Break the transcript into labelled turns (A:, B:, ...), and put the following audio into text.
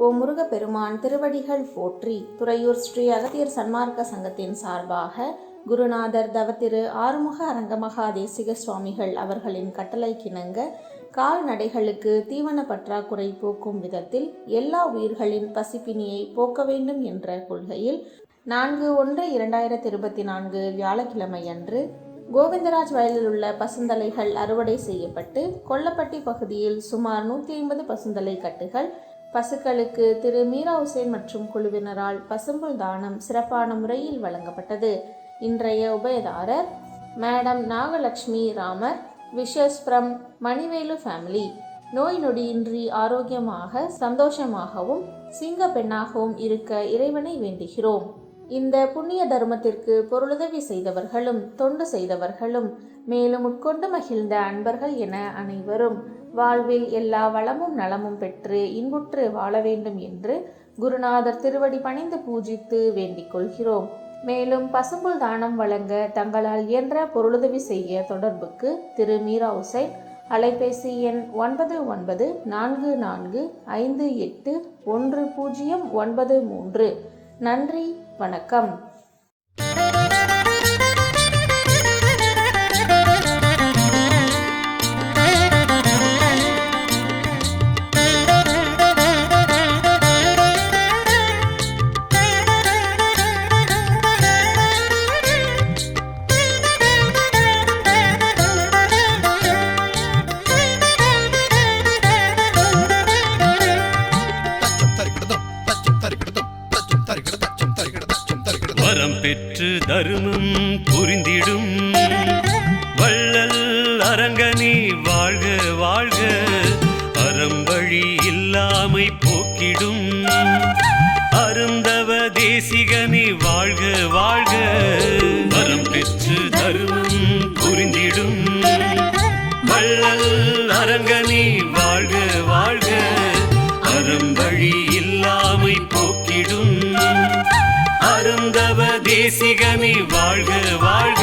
A: ஓ முருகப்பெருமான் திருவடிகள் போற்றி துறையூர் ஸ்ரீ அகத்தியர் சன்மார்க்க சங்கத்தின் சார்பாக குருநாதர் தவத்திரு ஆறுமுக அரங்கமகா தேசிக சுவாமிகள் அவர்களின் கட்டளைக்கிணங்க கால்நடைகளுக்கு தீவன பற்றாக்குறை போக்கும் விதத்தில் எல்லா உயிர்களின் பசிப்பினியை போக்க வேண்டும் என்ற கொள்கையில் நான்கு ஒன்று இரண்டாயிரத்தி இருபத்தி நான்கு வியாழக்கிழமையன்று கோவிந்தராஜ் வயலில் உள்ள பசுந்தலைகள் அறுவடை செய்யப்பட்டு கொல்லப்பட்டி பகுதியில் சுமார் நூற்றி ஐம்பது பசுந்தலை கட்டுகள் பசுக்களுக்கு திரு மீரா உசேன் மற்றும் குழுவினரால் பசும்புல் தானம் சிறப்பான முறையில் வழங்கப்பட்டது. இன்றைய உபயதாரர் madam Nagalakshmi Ramar wishes from Manivelu family நோய் நொடியின்றி ஆரோக்கியமாக சந்தோஷமாகவும் சிங்க பெண்ணாகவும் இருக்க இறைவனை வேண்டுகிறோம். இந்த புண்ணிய தர்மத்திற்கு பொருளுதவி செய்தவர்களும் தொண்டு செய்தவர்களும் மேலும் உட்கொண்டு மகிழ்ந்த அன்பர்கள் என அனைவரும் வாழ்வில் எல்லா வளமும் நலமும் பெற்று இன்புற்று வாழ வேண்டும் என்று குருநாதர் திருவடி பணிந்து பூஜித்து வேண்டிக் கொள்கிறோம். மேலும் பசும்புல் தானம் வழங்க தங்களால் இயன்ற பொருளுதவி செய்ய தொடர்புக்கு திரு மீரா உசைன் அலைபேசி எண் ஒன்பது ஒன்பது நான்கு நான்கு ஐந்து எட்டு ஒன்று பூஜ்ஜியம் ஒன்பது மூன்று. நன்றி. வணக்கம்.
B: வரம் தருமம் புரிந்திடும். வள்ளல் அரங்கனி வாழ்க வாழ்க. அறம்பழி இல்லாமை போக்கிடும். அருந்தவ தேசிகனி வாழ்க வாழ்க. வரம் பெற்று தருமம் புரிந்திடும். வள்ளல் அரங்கனி வாழ்க வாழ்க. அறம்பழி அருந்தவ வாழ்க வாழ்க.